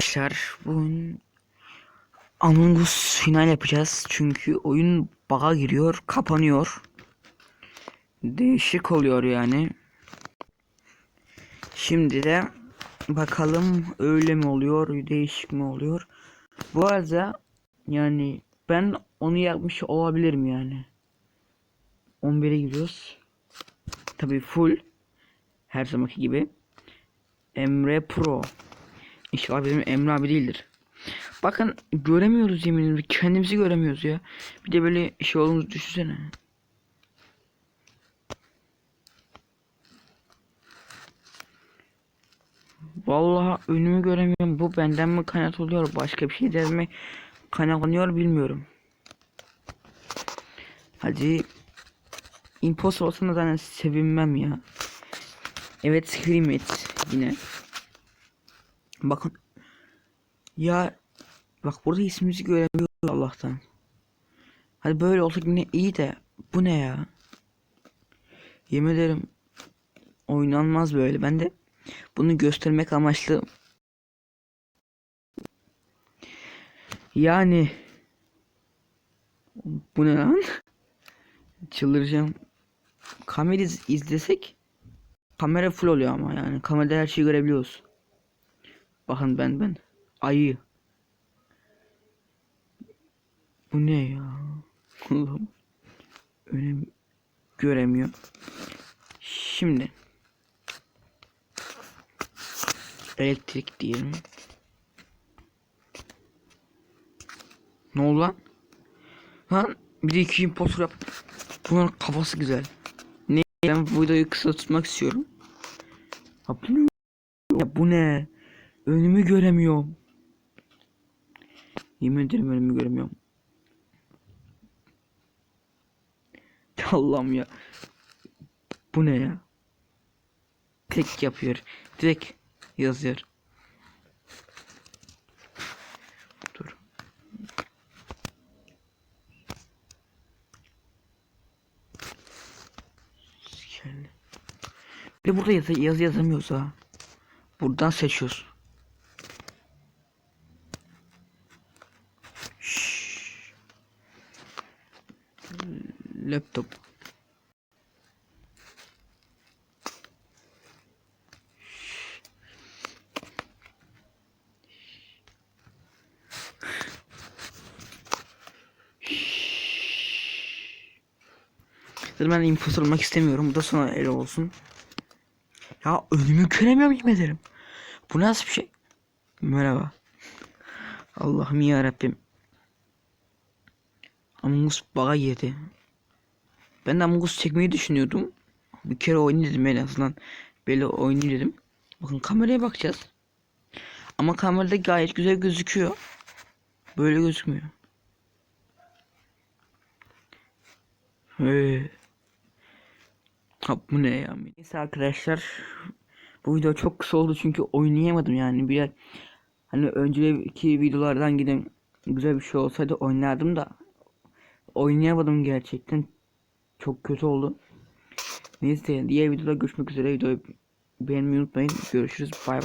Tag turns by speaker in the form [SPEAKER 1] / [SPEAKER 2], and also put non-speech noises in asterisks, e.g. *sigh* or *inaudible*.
[SPEAKER 1] Arkadaşlar bugün Among Us final yapacağız. Çünkü oyun bug'a giriyor, kapanıyor. Değişik oluyor yani. Şimdi de bakalım öyle mi oluyor, değişik mi oluyor. Bu arada yani ben onu yapmış olabilirim yani. 11'e giriyoruz. Tabii full her zamanki gibi. Emre Pro. İnşallah bizim Emre abi değildir. Bakın göremiyoruz yemin ederim. Kendimizi göremiyoruz ya. Bir de böyle şey olduğumuzu düşünsene. Vallahi önümü göremiyorum. Bu benden mi kaynak oluyor? Başka bir şeyden mi kaynaklanıyor bilmiyorum. Hadi imposter olsam zaten sevinmem ya. Evet scream it yine. Bakın. Ya bak burada ismimizi göremiyoruz Allah'tan. Hadi böyle olsa yine iyi de bu ne ya? Yemin ederim oynanmaz böyle. Ben de bunu göstermek amaçlı yani bu ne lan? Çıldıracağım. Kamera iz- izlesek kamera full oluyor ama yani kamerada her şeyi görebiliyoruz. Bakın ben ben ayı. Bu ne ya? Allah'ım. Önem göremiyor. Şimdi elektrik diyelim. Ne oldu lan? Lan bir de iki impostor yap. Bunların kafası güzel. Ne? Ben bu videoyu kısa tutmak istiyorum. Ne? Ya bu ne? Önümü göremiyorum. Yemin ederim önümü göremiyorum. *laughs* Allah'ım ya. Bu ne ya? Tek yapıyor. Direkt yazıyor. Dur. Bir burada yazı, yazı yazamıyoruz ha. Buradan seçiyoruz. Laptop. Ben imposter olmak istemiyorum. Bu da sana el olsun. Ya önümü göremiyorum yemin ederim. Bu nasıl bir şey? Merhaba. Allah'ım ya Rabbim. Among bug'a girdi. Ben de Among çekmeyi düşünüyordum. Bir kere oynayayım dedim en azından. Böyle oynayayım dedim. Bakın kameraya bakacağız. Ama kamerada gayet güzel gözüküyor. Böyle gözükmüyor. Ee, ha, bu ne ya? Neyse arkadaşlar. Bu video çok kısa oldu çünkü oynayamadım yani. Bir hani önceki videolardan giden güzel bir şey olsaydı oynardım da oynayamadım gerçekten. Çok kötü oldu. Neyse diğer videoda görüşmek üzere. Videoyu beğenmeyi unutmayın. Görüşürüz. Bay bay.